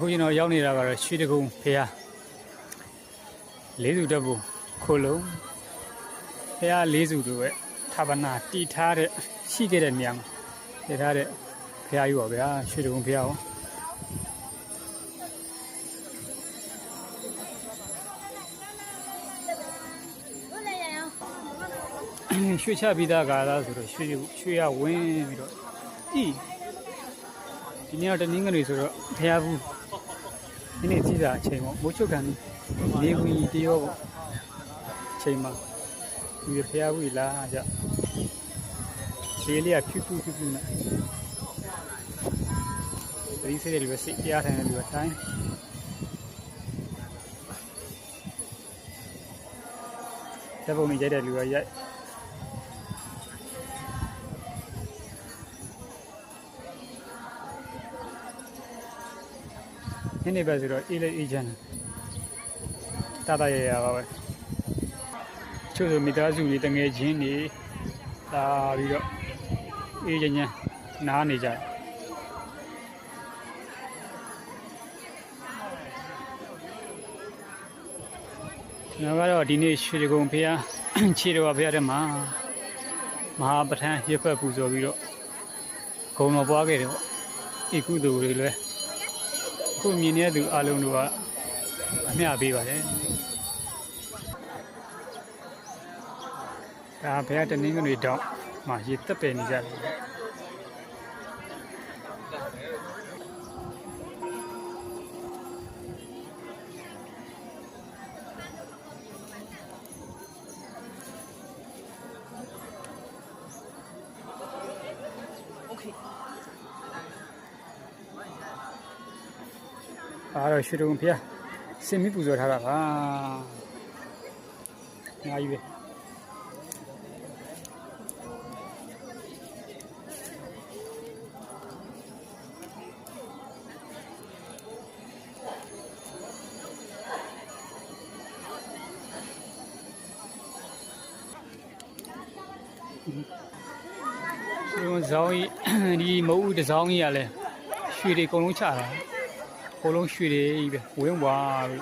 အခုကျွန်တော်ရောက်နေတာကတော့ရွှေတကုံဖះလေးစုတက်ဖို့ခိုလုံးဖះလေးစုတို့ရဲ့ဌာပနာတီထားတဲ့ရှိခဲ့တဲ့နေရာမှာတည်ထားတဲ့ဖះကြီးပါဗျာရွှေတကုံဖះရောရွှေချပြီးသားကာလာဆိုတော့ရွှေရွှေရဝင်းပြီးတော့ဤဒီနေ့တော့တနင်္ဂနွေဆိုတော့ဖះဘူး ဒီနေ့ကြည့်တာအချိန်ပေါ့မိုးချုပ်ကန်နေဝင်တရောပေါ့အချိန်မှာဒီဖះဘူးလာကြဒီလေးကဖြူဖြူဖြူဖြူနဲ့ဒီစိတ်တွေပဲစိတ်တရားထိုင်တယ်လို့တိုင်းတပုံကြီးရိုက်တဲ့လူကရိုက် နေ့နေ့ပဲဆိုတော့အေးလေးအေးချမ်းတာတာရရပါပဲချို့ဆိုမိသားစုတွေတငယ်ချင်းတွေလာပြီးတော့အေးချမ်းချမ်းနားနေကြတယ်ကျွန်တော်ကတော့ဒီနေ့ရွှေတကုံဖះခြေတော်ဖះတဲ့မှာမဟာပဋ္ဌာန်းရွက်ဖက်ပူဇော်ပြီးတော့ဂုံတော်ပွားခဲ့တယ်ပေါ့ဤကုသိုလ်တွေလည်း ခုမြင်နေတဲ့သူအလုံးတို့ကအမျှပေးပါတယ်ဒါဘယ်ကတနင်္ဂနွေတောင်မှရေတက်ပယ်နေကြတယ် အားတော့ရွှေတုံဖျားစင်မီပူဇော်ထားတာပါအများကြီးပဲဒီလိုဇောင်းကြီးဒီမုတ်ဦးတစ်ဇောင်းကြီးကလည်းရွှေတွေအကုန်လုံးချတာ အကုန်လုံးရွှေတွေကြီးပဲဝင်းဝါပြီ